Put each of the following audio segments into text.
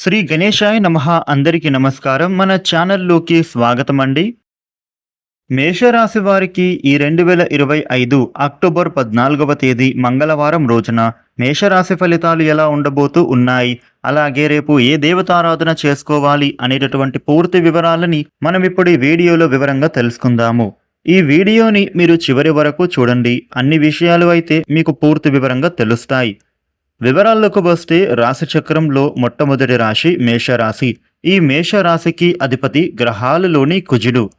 శ్రీ గణేశాయ నమ అందరికీ నమస్కారం. మన ఛానల్లోకి స్వాగతం అండి మేషరాశి వారికి ఈ రెండు వేల ఇరవై ఐదు అక్టోబర్ పద్నాలుగవ తేదీ మంగళవారం రోజున మేషరాశి ఫలితాలు ఎలా ఉండబోతూ ఉన్నాయి? అలాగే రేపు ఏ దేవతారాధన చేసుకోవాలి అనేటటువంటి పూర్తి వివరాలని మనం ఇప్పుడు ఈ వీడియోలో వివరంగా తెలుసుకుందాము. ఈ వీడియోని మీరు చివరి వరకు చూడండి. అన్ని విషయాలు అయితే మీకు పూర్తి వివరంగా తెలుస్తాయి. వివరాల్లోకి వస్తే రాశి చక్రంలో మొట్టమొదటి రాశి మేషరాశి. ఈ మేషరాశికి అధిపతి గ్రహాలలోని కుజుడు.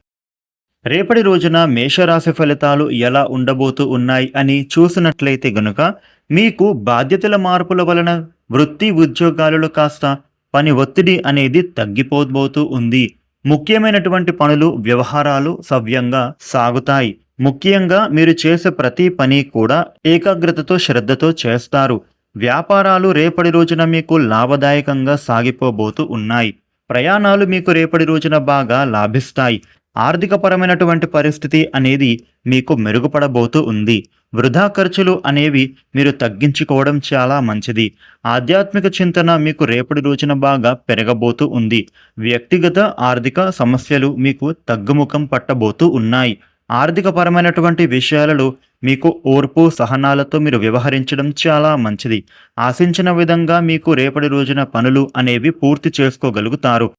రేపటి రోజున మేషరాశి ఫలితాలు ఎలా ఉండబోతూ ఉన్నాయి అని చూసినట్లయితే గనుక మీకు బాధ్యతల మార్పుల వలన వృత్తి ఉద్యోగాలలో కాస్త పని ఒత్తిడి అనేది తగ్గిపోబోతూ ఉంది. ముఖ్యమైనటువంటి పనులు వ్యవహారాలు సవ్యంగా సాగుతాయి. ముఖ్యంగా మీరు చేసే ప్రతి పని కూడా ఏకాగ్రతతో శ్రద్ధతో చేస్తారు. వ్యాపారాలు రేపటి రోజున మీకు లాభదాయకంగా సాగిపోబోతూ ఉన్నాయి. ప్రయాణాలు మీకు రేపటి రోజున బాగా లాభిస్తాయి. ఆర్థికపరమైనటువంటి పరిస్థితి అనేది మీకు మెరుగుపడబోతూ ఉంది. వృధా ఖర్చులు అనేవి మీరు తగ్గించుకోవడం చాలా మంచిది. ఆధ్యాత్మిక చింతన మీకు రేపటి రోజున బాగా పెరగబోతూ ఉంది. వ్యక్తిగత ఆర్థిక సమస్యలు మీకు తగ్గుముఖం పట్టబోతూ ఉన్నాయి. ఆర్థికపరమైనటువంటి విషయాలలో మీకు ఓర్పు సహనాలతో మీరు వ్యవహరించడం చాలా మంచిది. ఆశించిన విధంగా మీకు రేపటి రోజున పనులు అనేవి పూర్తి చేసుకోగలుగుతారు.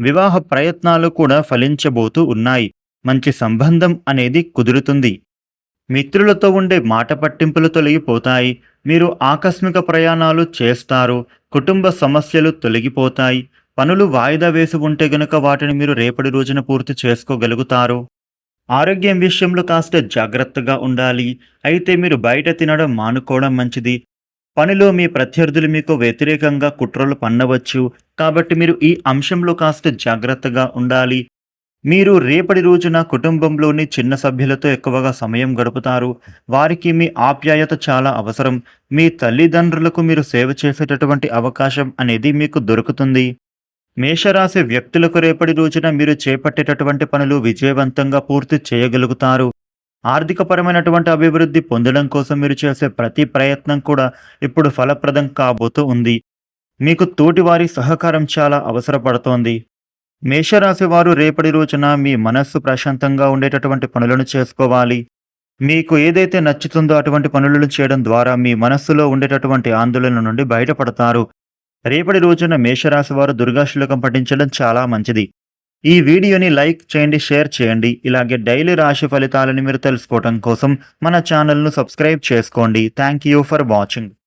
వివాహ ప్రయత్నాలు కూడా ఫలించబోతూ ఉన్నాయి. మంచి సంబంధం అనేది కుదురుతుంది. మిత్రులతో ఉండే మాట పట్టింపులు తొలగిపోతాయి. మీరు ఆకస్మిక ప్రయాణాలు చేస్తారు. కుటుంబ సమస్యలు తొలగిపోతాయి. పనులు వాయిదా వేసి ఉంటే గనుక వాటిని మీరు రేపటి రోజున పూర్తి చేసుకోగలుగుతారు. ఆరోగ్యం విషయంలో కాస్త జాగ్రత్తగా ఉండాలి. అయితే మీరు బయట తినడం మానుకోవడం మంచిది. పనిలో మీ ప్రత్యర్థులు మీకు వ్యతిరేకంగా కుట్రలు పన్నవచ్చు. కాబట్టి మీరు ఈ అంశంలో కాస్త జాగ్రత్తగా ఉండాలి. మీరు రేపటి రోజున కుటుంబంలోని చిన్న సభ్యులతో ఎక్కువగా సమయం గడుపుతారు. వారికి మీ ఆప్యాయత చాలా అవసరం. మీ తల్లిదండ్రులకు మీరు సేవ చేసేటటువంటి అవకాశం అనేది మీకు దొరుకుతుంది. మేషరాశి వ్యక్తులకు రేపటి రోజున మీరు చేపట్టేటటువంటి పనులు విజయవంతంగా పూర్తి చేయగలుగుతారు. ఆర్థికపరమైనటువంటి అభివృద్ధి పొందడం కోసం మీరు చేసే ప్రతి ప్రయత్నం కూడా ఇప్పుడు ఫలప్రదం కాబోతూ ఉంది. మీకు తోటివారి సహకారం చాలా అవసరపడుతోంది. మేషరాశి వారు రేపటి రోజున మీ మనస్సు ప్రశాంతంగా ఉండేటటువంటి పనులను చేసుకోవాలి. మీకు ఏదైతే నచ్చుతుందో అటువంటి పనులను చేయడం ద్వారా మీ మనస్సులో ఉండేటటువంటి ఆందోళన నుండి బయటపడతారు. రేపటి రోజున మేషరాశి వారు దుర్గాశులకం పఠించడం చాలా మంచిది. ఈ వీడియోని లైక్ చేయండి షేర్ చేయండి. ఇలాగే డైలీ రాశి ఫలితాలను మీరు తెలుసుకోవడం కోసం మన ఛానల్ను సబ్స్క్రైబ్ చేసుకోండి. Thank you for watching.